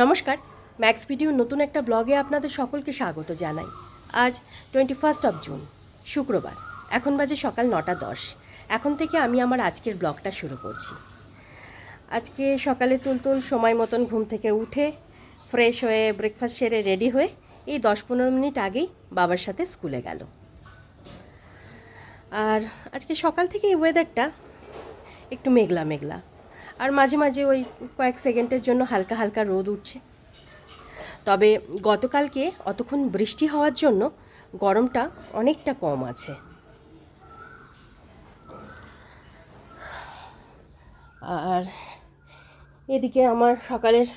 নমস্কার ম্যাক্স ভিডিওর নতুন একটা ব্লগে আপনাদের সকলকে স্বাগত জানাই। আজ টোয়েন্টি ফার্স্ট অফ জুন শুক্রবার, এখন বাজে সকাল নটা দশ। এখন থেকে আমি আমার আজকের ব্লগটা শুরু করছি। আজকে সকালে তুলতুল সময় মতন ঘুম থেকে উঠে ফ্রেশ হয়ে ব্রেকফাস্ট সেরে রেডি হয়ে এই দশ পনেরো মিনিট আগেই বাবার সাথে স্কুলে গেল। আর আজকে সকাল থেকে এই ওয়েদারটা একটু মেঘলা মেঘলা। আর মাঝে মাঝে ওই কয়েক সেকেন্ডের জন্য হালকা হালকা রোদ উঠছে। তবে গতকালকে অতক্ষণ বৃষ্টি হওয়ার জন্য গরমটা অনেকটা কম আছে। আর এদিকে আমার সকালের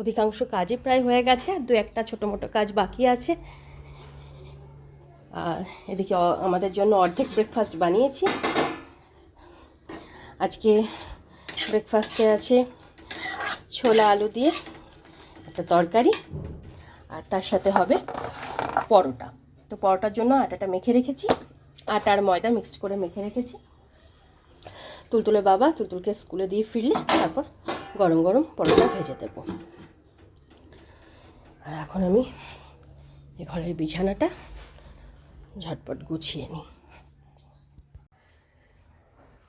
অধিকাংশ কাজই প্রায় হয়ে গেছে, আর দু একটা ছোটো মোটো কাজ বাকি আছে। আর এদিকে আমাদের জন্য অর্ধেক ব্রেকফাস্ট বানিয়েছি। আজকে ব্রেকফাস্টে আছে ছোলা আলু দিয়ে একটা তরকারি, আর তার সাথে হবে পরোটা। তো পরোটার জন্য আটাটা মেখে রেখেছি আটা আর ময়দা মিক্সড করে মেখে রেখেছি। তুলতুলে বাবা তুলতুলকে স্কুলে দিয়ে ফিরলে, তারপর গরম গরম পরোটা ভেজে দেবো। আর এখন আমি এ ঘরের বিছানাটা ঝটপট গুছিয়ে নিই।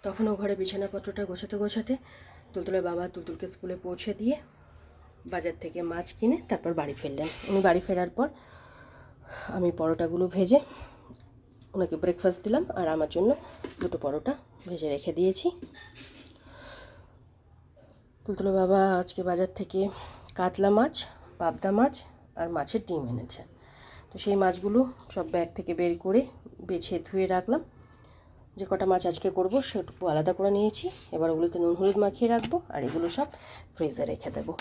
তখন ও ঘরে বিছানাপত্রটা গোছাতে গোছাতে তুলতুলের বাবা তুলতুলকে স্কুলে পৌঁছে দিয়ে বাজার থেকে মাছ কিনে তারপর বাড়ি ফিরলেন। উনি বাড়ি ফেরার পর আমি পরোটাগুলো ভেজে ওনাকে ব্রেকফাস্ট দিলাম আর আমার জন্য দুটো পরোটা ভেজে রেখে দিয়েছি। তুলতুলে বাবা আজকে বাজার থেকে কাতলা মাছ, পাবদা মাছ আর মাছের ডিম এনেছে। তো সেই মাছগুলো সব ব্যাগ থেকে বের করে বেছে ধুয়ে রাখলাম। যে কটা মাছ আজকে করব সেটুকু আলাদা করে নিয়েছি। এবার ওগুলোতে নুন, হলুদ মাখিয়ে রাখব আর এগুলো সব ফ্রিজে রেখে দেবো।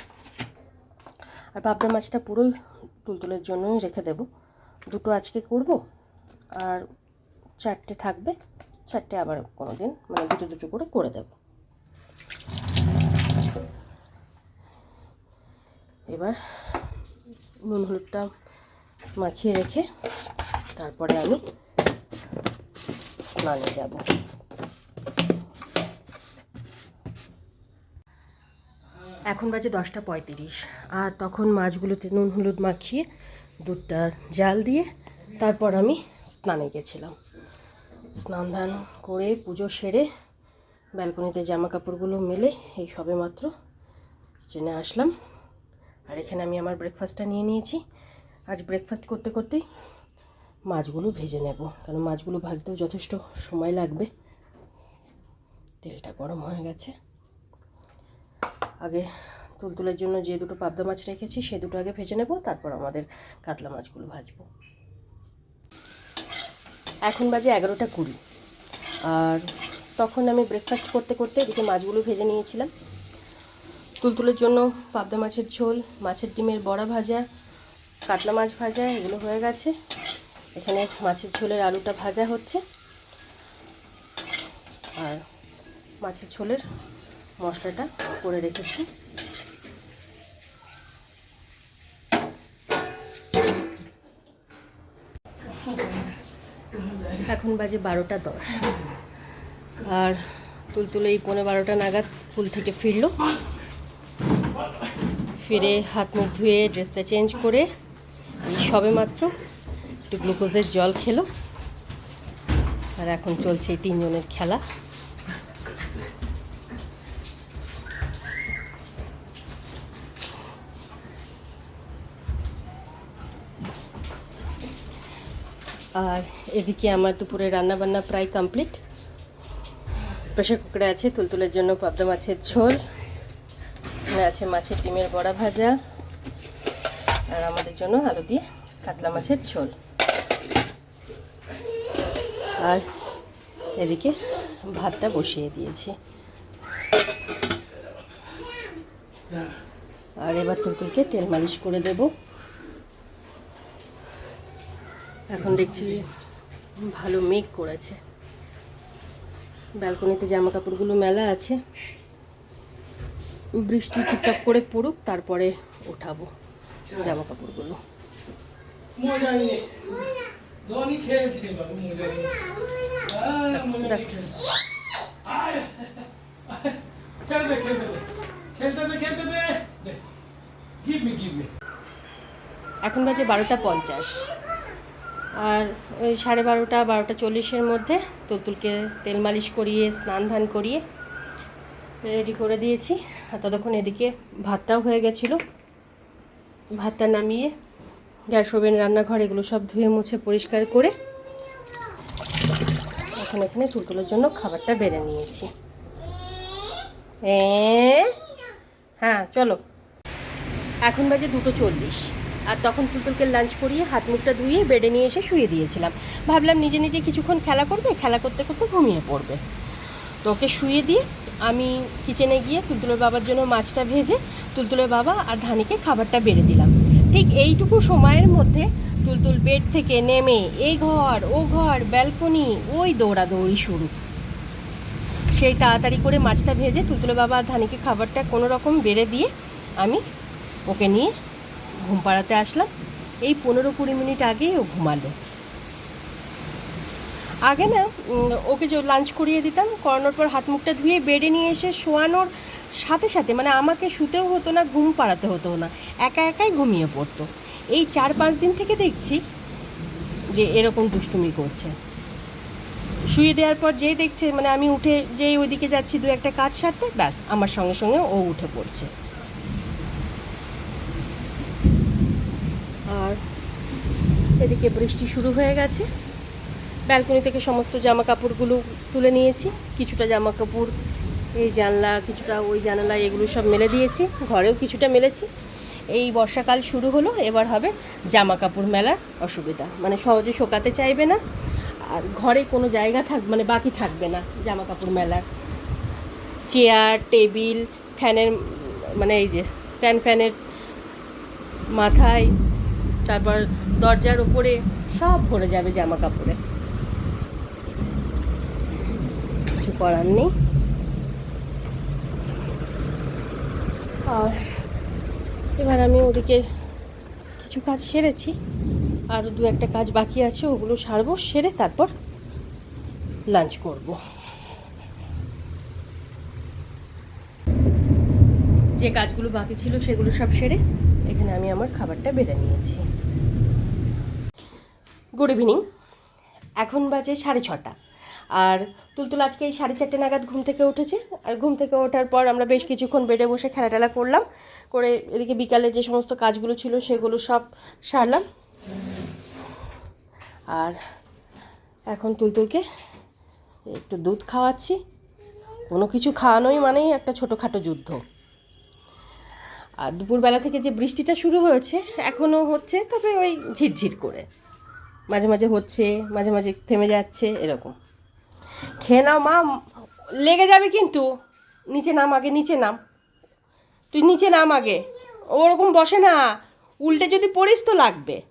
আর পাবদা মাছটা পুরোই তুলতুলের জন্যই রেখে দেব। দুটো আজকে করব আর চারটে থাকবে, চারটে আবার কোনো দিন মানে দুটো দুটো করে করে দেব। এবার নুন, হলুদটা মাখিয়ে রেখে তারপরে আমি স্নানে যাব। এখন বাজে দশটা পঁয়ত্রিশ, আর তখন মাছগুলোতে নুন, হলুদ মাখিয়ে দুধটা জাল দিয়ে তারপর আমি স্নানে গেছিলাম। স্নান ধান করে পুজো সেরে ব্যালকনিতে জামা কাপড়গুলো মেলে এই সবে মাত্র কিচেনে আসলাম। আর এখানে আমি আমার ব্রেকফাস্টটা নিয়ে নিয়েছি। আজ ব্রেকফাস্ট করতে করতেই মাছগুলো ভেজে নেব। কারণ মাছগুলো ভাজতেও যথেষ্ট সময় লাগবে। তেলটা গরম হয়ে গেছে। আগে তুলতুলের জন্য যে দুটো পাবদা মাছ রেখেছি, সে দুটো আগে ভেজে নেব, তারপর আমাদের কাতলা মাছগুলো ভাজবো। এখন বাজে এগারোটা কুড়ি। আর তখন আমি ব্রেকফাস্ট করতে করতে এদিকে মাছগুলো ভেজে নিয়েছিলাম। তুলতুলের জন্য পাবদা মাছের ঝোল, মাছের ডিমের বড়া ভাজা, কাতলা মাছ ভাজা, এগুলো হয়ে গেছে। এখানে মাছের ঝোলের আলুটা ভাজা হচ্ছে। আর মাছের ঝোলের মশলাটা করে রেখেছি। এখন বাজে বারোটা দশ। আর তুলতুলে এই পনেরো বারোটা নাগাদ স্কুল থেকে ফিরলো। ফিরে হাত মুখ ধুয়ে ড্রেসটা চেঞ্জ করে সবে মাত্র একটু গ্লুকোজের জল খেলো। আর এখন চলছে এই তিনজনের খেলা। আর এদিকে আমার দুপুরে রান্না বান্না প্রায় কমপ্লিট। প্রেশার কুকারে আছে তুলতুলের জন্য পাবদা মাছের ঝোল। আছে মাছের ডিমের বড়া ভাজা। আর আমাদের জন্য আলু দিয়ে কাতলা মাছের ঝোল। আর এদিকে ভাতটা বসিয়ে দিয়েছি। আর এবার তুলতুলকে তেল মালিশ করে দেব। এখন দেখছি ভালো মেঘ করেছে। ব্যালকনিতে জামা কাপড়গুলো মেলা আছে। বৃষ্টি টুকটাক করে পড়ুক, তারপরে ওঠাবো জামা কাপড়গুলো খেলছে বাবু মজা খেলতে খেলতে দে খেলতে দে। দে। Give me, give এখন বাজে বারোটা পঞ্চাশ। আর ওই সাড়ে বারোটা বারোটা চল্লিশের মধ্যে তুলতুলকে তেল মালিশ করিয়ে স্নান ধান করিয়ে রেডি করে দিয়েছি। আর ততক্ষণ এদিকে ভাতটাও হয়ে গেছিল। ভাতটা নামিয়ে গ্যাস ওভেন, রান্নাঘর, এগুলো সব ধুয়ে মুছে পরিষ্কার করে এখন এখানে তুলতুলের জন্য খাবারটা বেড়ে নিয়েছি। হ্যাঁ চলো। এখন বাজে দুটো চল্লিশ। আর তখন তুলতুলকে লাঞ্চ করিয়ে হাত মুখটা ধুয়ে বেডে নিয়ে এসে শুয়ে দিয়েছিলাম। ভাবলাম নিজে নিজে কিছুক্ষণ খেলা করবে, খেলা করতে করতে ঘুমিয়ে পড়বে। তো ওকে শুয়ে দিয়ে আমি কিচেনে গিয়ে তুলতুলের বাবার জন্য মাছটা ভেজে তুলতুলের বাবা আর ধানিকে খাবারটা বেড়ে দিলাম। ঠিক এইটুকু সময়ের মধ্যে তুলতুল বেড থেকে নেমে এই ঘর, ও ঘর, ব্যালকনি, ওই দৌড়াদৌড়ি শুরু। সেই তাড়াতাড়ি করে মাছটা ভেজে তুলতুলে বাবা ধানিকে খাবারটা কোনো রকম বেড়ে দিয়ে আমি ওকে নিয়ে ঘুম পাড়াতে আসলাম। এই পনেরো কুড়ি মিনিট আগেই ও ঘুমালো। আগে না ওকে যে লাঞ্চ করিয়ে দিতাম, করানোর পর হাত মুখটা ধুয়ে বেডে নিয়ে এসে শোয়ানোর সাথে সাথে মানে আমাকে শুতেও হতো না, ঘুম পাড়াতে হতো না, একা একাই ঘুমিয়ে পড়তো। এই চার পাঁচ দিন থেকে দেখছি যে এরকম দুষ্টুমি করছে। শুয়ে দেওয়ার পর যেই দেখছে মানে আমি উঠে যেই ওইদিকে যাচ্ছি, দু একটা কাজ সারতে, ব্যাস, আমার সঙ্গে সঙ্গে ও উঠে পড়ছে। আর এদিকে বৃষ্টি শুরু হয়ে গেছে। ব্যালকনি থেকে সমস্ত জামা কাপড়গুলো তুলে নিয়েছি, কিছুটা জামা কাপড় এই জানলা, কিছুটা ওই জানালা, এগুলো সব মেলে দিয়েছি। ঘরেও কিছুটা মেলেছি। এই বর্ষাকাল শুরু হলো, এবার হবে জামা কাপড় মেলার অসুবিধা। মানে সহজে শোকাতে চাইবে না, আর ঘরে কোনো জায়গা থাক মানে বাকি থাকবে না জামা কাপড় মেলার। চেয়ার, টেবিল, ফ্যানের মানে এই যে স্ট্যান্ড ফ্যানের মাথায়, তারপর দরজার উপরে, সব ভরে যাবে জামা কাপড়ে কিছু করার নেই। আর এবার আমি ওদিকে কিছু কাজ সেরেছি, আর দু একটা কাজ বাকি আছে, ওগুলো সারবো, সেরে তারপর লাঞ্চ করব। যে কাজগুলো বাকি ছিল, সেগুলো সব সেরে এখানে আমি আমার খাবারটা বেড়ে নিয়েছি। গুড ইভিনিং এখন বাজে সাড়ে ছটা। আর তুলতুল আজকে এই সাড়ে চারটে নাগাদ ঘুম থেকে উঠেছে। আর ঘুম থেকে ওঠার পর আমরা বেশ কিছুক্ষণ বেডে বসে খেলা টেলা করলাম। করে এদিকে বিকালে যে সমস্ত কাজগুলো ছিল সেগুলো সব সারলাম। আর এখন তুলতুলকে একটু দুধ খাওয়াচ্ছি। কোনো কিছু খাওয়ানোই মানেই একটা ছোটোখাটো যুদ্ধ। আর দুপুরবেলা থেকে যে বৃষ্টিটা শুরু হয়েছে, এখনও হচ্ছে, তবে ওই ঝিরঝির করে। মাঝে মাঝে হচ্ছে, মাঝে মাঝে থেমে যাচ্ছে, এরকম। খেয়ে নাও, মা। লেগে যাবে কিন্তু। নিচে নাম আগে, নিচে নাম। তুই নিচে নাম আগে। ওরকম বসে না। উল্টে যদি পড়িস তো লাগবে।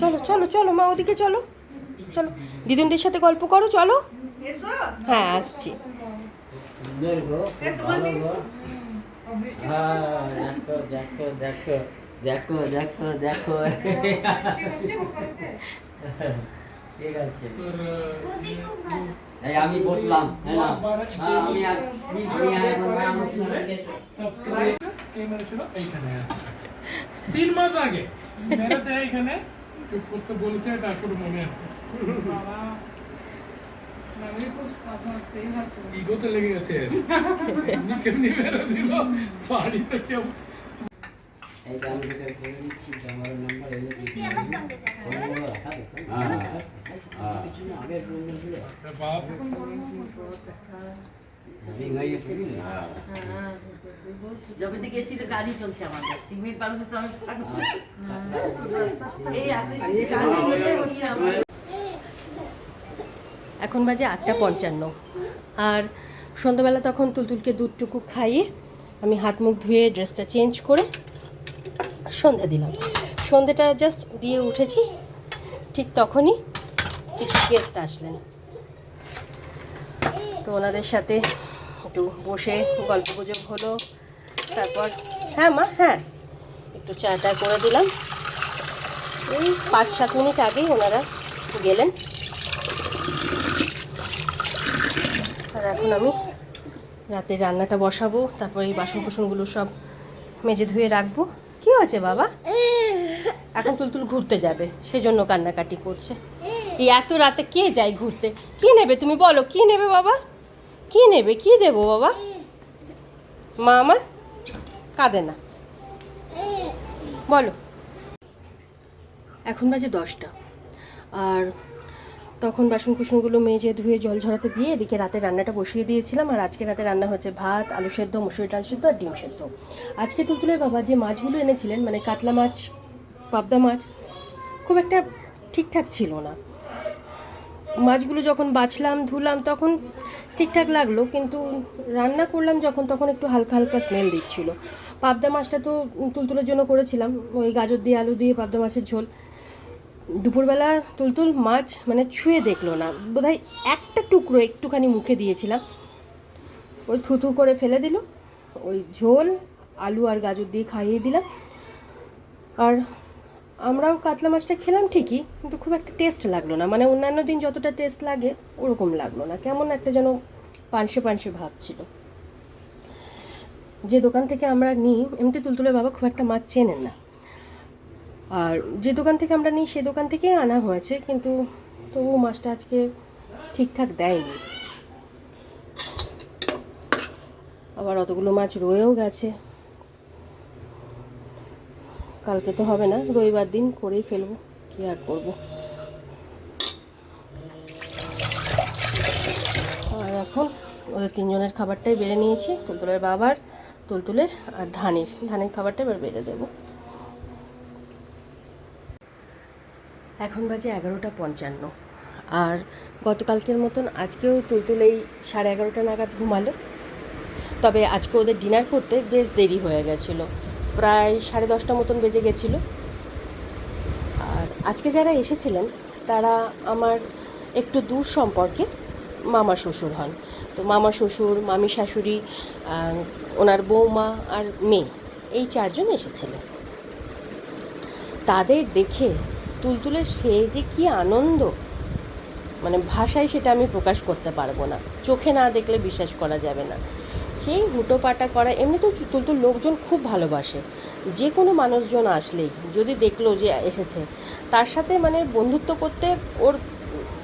চলো চলো চলো, মা, ওদিকে চলো। চলো, দিদুনদের সাথে গল্প করো, চলো। হ্যাঁ আসছি। দেখো হ্যাঁ, দেখো দেখো দেখো দেখো দেখো দেখো। ঠিক আছে। এই আমি বসলাম হ্যাঁ না? হ্যাঁ, আমি আমি আমি কে এইখানে তিন মাস আগে। এইখানে বলেছে মনে আছে। ইগোতে লেগে গেছে কেমনি মেরে দিল বাড়িতে কেউ এই যে আমি দিচ্ছি আমার নাম্বার এনে দিচ্ছি ফোনগুলো রাখা কিছু না, আগের নম্বরগুলো বাপ রিং হয়ে গেছে কি না? যবে থেকে এসেছিল গাড়ি চলছে আমাদের সিমেন্ট মানুষ তো আমি এই আস্তে গাড়ি চলছে হচ্ছে আমার এখন বাজে আটটা পঞ্চান্ন। আর সন্ধ্যাবেলা তখন তুলতুলকে দুধটুকু খাইয়ে আমি হাত মুখ ধুয়ে ড্রেসটা চেঞ্জ করে সন্ধ্যা দিলাম। সন্ধ্যেটা জাস্ট দিয়ে উঠেছি, ঠিক তখনই কিছু গেস্ট আসলেন। তো ওনাদের সাথে একটু বসে গল্প গুজব হলো, তারপর হ্যাঁ মা হ্যাঁ একটু চাটা করে দিলাম। এই পাঁচ সাত মিনিট আগেই ওনারা গেলেন। এখন আমি রাতে রান্নাটা বসাবো, তারপর এই বাসন কুসনগুলো সব মেজে ধুয়ে রাখব। কি হয়েছে বাবা? এখন তুলতুল ঘুরতে যাবে সেই জন্য কান্নাকাটি করছে। এই এত রাতে কে যায় ঘুরতে? কি নেবে তুমি বলো, কি নেবে বাবা? কি নেবে, কি দেবো বাবা? মা আমার কাঁদে না। বলো। এখন বাজে দশটা। আর তখন বাসন কুসনগুলো মেজে ধুয়ে জল ঝরাতে দিয়ে এদিকে রাতে রান্নাটা বসিয়ে দিয়েছিলাম। আর আজকে রাতে রান্না হচ্ছে ভাত, আলু সেদ্ধ, মুসুরি ডাল সেদ্ধ আর ডিম সেদ্ধ। আজকে তুলতুলের বাবা যে মাছগুলো এনেছিলেন মানে কাতলা মাছ, পাবদা মাছ, খুব একটা ঠিকঠাক ছিল না। মাছগুলো যখন বাছলাম, ধুলাম, তখন ঠিকঠাক লাগল, কিন্তু রান্না করলাম যখন, তখন একটু হালকা হালকা স্মেল দিচ্ছিল। পাবদা মাছটা তো তুলতুলের জন্য করেছিলাম, ওই গাজর দিয়ে, আলু দিয়ে পাবদা মাছের ঝোল। দুপুরবেলা তুলতুল মাছ মানে ছুঁয়ে দেখল না। বোধহয় একটা টুকরো একটুখানি মুখে দিয়েছিলাম। ওই থুথু করে ফেলে দিল, ওই ঝোল, আলু আর গাজর দিয়ে খাইয়ে দিলাম। আর আমরাও কাতলা মাছটা খেলাম ঠিকই, কিন্তু খুব একটা টেস্ট লাগল না। মানে অন্যান্য দিন যতটা টেস্ট লাগে, ওরকম লাগল না। কেমন একটা যেন পানসে পানসে ভাব ছিল। যে দোকান থেকে আমরা নিই, এমনি তুলতুলের বাবা খুব একটা মাছ চেনেন না। আর যে দোকান থেকে আমরা নিই, সে দোকান থেকেই আনা হয়েছে, কিন্তু তবু মাছটা আজকে ঠিকঠাক দেয়নি। আবার অতগুলো মাছ রয়েও গেছে। কালকে তো হবে না, রবিবার দিন করেই ফেলব, কি আর করব। আর এখন ওদের তিনজনের খাবারটাই বেড়ে নিয়েছি, তুলতুলের বাবার, তুলতুলের আর ধানের। ধানের খাবারটা এবার বেড়ে দেবো। এখন বাজে এগারোটা পঞ্চান্ন। আর গতকালকের মতন আজকেও তুলতুল এই সাড়ে এগারোটা নাগাদ ঘুমালো। তবে আজকে ওদের ডিনার করতে বেশ দেরি হয়ে গেছিল। প্রায় সাড়ে দশটা মতন বেজে গেছিল। আর আজকে যারা এসেছিলেন, তারা আমার একটু দূর সম্পর্কে মামা শ্বশুর হন। তো মামা শ্বশুর, মামি শাশুড়ি ওনার বৌমা আর মেয়ে, এই চারজন এসেছিলেন। তাদের দেখে তুলতুলের সে যে কি আনন্দ? মানে ভাষায় সেটা আমি প্রকাশ করতে পারব না। চোখে না দেখলে বিশ্বাস করা যাবে না। সেই হুটোপাটা করা, এমনিতেও তুলতুল লোকজন খুব ভালোবাসে। যে কোনো মানুষজন আসলেই, যদি দেখল যে এসেছে, তার সাথে মানে বন্ধুত্ব করতে ওর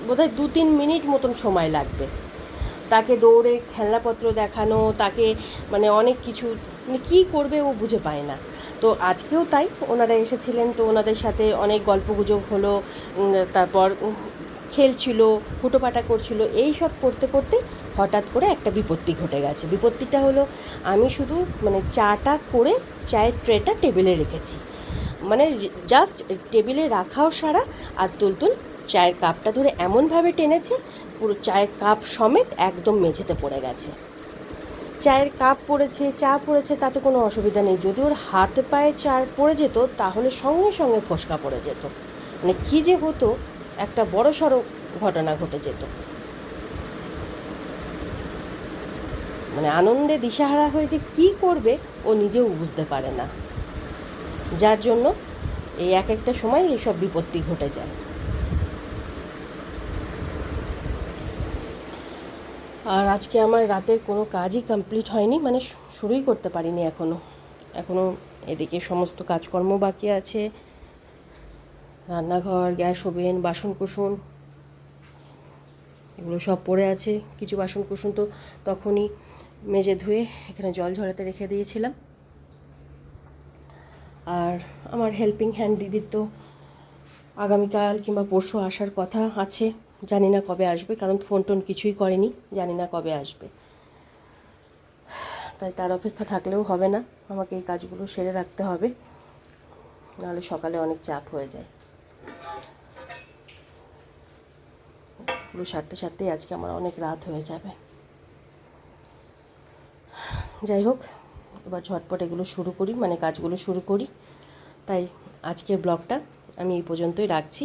বোধহয় দু তিন মিনিট মতন সময় লাগবে। তাকে দৌড়ে খেলনাপত্র দেখানো, তাকে মানে অনেক কিছু মানে কী করবে ও বুঝে পায় না। তো আজকেও তাই, ওনারা এসেছিলেন তো ওনাদের সাথে অনেক গল্পগুজব হলো তারপর খেলছিল, হুটোপাটা করছিল, এই সব করতে করতে হঠাৎ করে একটা বিপত্তি ঘটে গেছে। বিপত্তিটা হলো আমি শুধু মানে চাটা করে চায়ের ট্রেটা টেবিলে রেখেছি। মানে জাস্ট টেবিলে রাখাও সারা আর তুলতুল চায়ের কাপটা ধরে এমনভাবে টেনেছে, পুরো চায়ের কাপ সমেত একদম মেঝেতে পড়ে গেছে। চায়ের কাপ পড়েছে, চা পড়েছে, তাতে কোনো অসুবিধা নেই। যদি ওর হাত পায়ে চা পড়ে যেত, তাহলে সঙ্গে সঙ্গে ফসকা পড়ে যেত। মানে কী যে হতো, একটা বড় সড়ো ঘটনা ঘটে যেত। মানে আনন্দে দিশাহারা হয়ে যে কী করবে, ও নিজেও বুঝতে পারে না। যার জন্য এই এক একটা সময় এইসব বিপত্তি ঘটে যায়। আর আজকে আমার রাতের কোনো কাজই কমপ্লিট হয়নি মানে শুরুই করতে পারিনি এখনও এখনও এদিকে সমস্ত কাজকর্ম বাকি আছে। রান্নাঘর, গ্যাস ওভেন বাসন কুসন এগুলো সব পড়ে আছে। কিছু বাসন কুসন তো তখনই মেজে ধুয়ে এখানে জল ঝরাতে রেখে দিয়েছিলাম। আর আমার হেল্পিং হ্যান্ড দিদির তো আগামীকাল কিংবা পরশু আসার কথা আছে। জানি না কবে আসবে, কারণ ফোন টোন কিছুই করেনি, জানি না কবে আসবে। তাই তার অপেক্ষা থাকলেও হবে না, আমাকে এই কাজগুলো সেরে রাখতে হবে, নাহলে সকালে অনেক চাপ হয়ে যায়। পুরো সারতে সারতেই আজকে আমার অনেক রাত হয়ে যাবে। যাই হোক, এবার ঝটপট এগুলো শুরু করি মানে কাজগুলো শুরু করি। তাই আজকের ব্লগটা আমি এই পর্যন্তই রাখছি।